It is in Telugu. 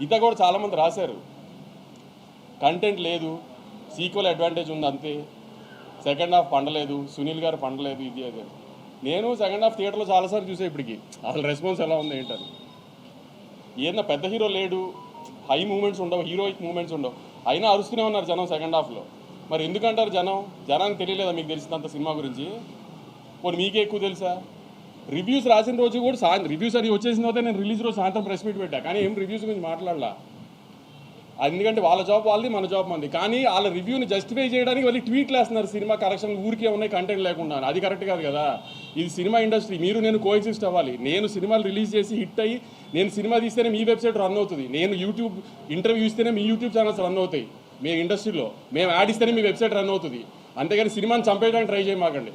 ఇత కూడా చాలామంది రాశారు. కంటెంట్ లేదు సీక్వల్ అడ్వాంటేజ్ ఉంది అంతే. సెకండ్ హాఫ్ పండలేదు సునీల్ గారు పండలేదు ఇది అది. నేను సెకండ్ హాఫ్ థియేటర్లో చాలాసార్లు చూసే ఇప్పటికి. అసలు రెస్పాన్స్ ఎలా ఉంది ఏంటని. ఏదన్నా పెద్ద హీరో లేడు హై మూమెంట్స్ ఉండవు హీరోయిక్ మూమెంట్స్ ఉండవు. అయినా అరుస్తూనే ఉన్నారు జనం సెకండ్ హాఫ్లో. మరి ఎందుకంటారు జనం? జనానికి తెలియలేదా మీకు తెలిసినంత సినిమా గురించి? పోనీ మీకే ఎక్కువ తెలుసా? రివ్యూస్ రాసిన రోజు కూడా సాయంత్రం రివ్యూస్ అది వచ్చేసిన తర్వాత నేను రిలీజ్ రోజు సాయంత్రం ప్రెస్ మీట్ పెట్టా. కానీ ఏం రివ్యూస్ గురించి మాట్లాడలా. ఎందుకంటే వాళ్ళ జాబ్ వాళ్ళది మన జాబ్ మంది కానీ వాళ్ళ రివ్యూని జస్టిఫై చేయడానికి వాళ్ళు ట్వీట్లు వేస్తున్నారు సినిమా కరెక్షన్ ఊరికే ఉన్నాయి కంటెంట్ లేకుండా. అది కరెక్ట్ కాదు కదా. ఇది సినిమా ఇండస్ట్రీ మీరు నేను కోఎగ్జిస్ట్ అవ్వాలి. నేను సినిమాలు రిలీజ్ చేసి హిట్ అయ్యి నేను సినిమా తీస్తేనే మీ వెబ్సైట్ రన్ అవుతుంది. నేను యూట్యూబ్ ఇంటర్వ్యూ ఇస్తేనే మీ యూట్యూబ్ ఛానల్స్ రన్ అవుతాయి. మీ ఇండస్ట్రీలో మేము యాడ్ ఇస్తేనే మీ వెబ్సైట్ రన్ అవుతుంది. అంతేగాని సినిమాని చంపేయడానికి ట్రై చేయమాకండి.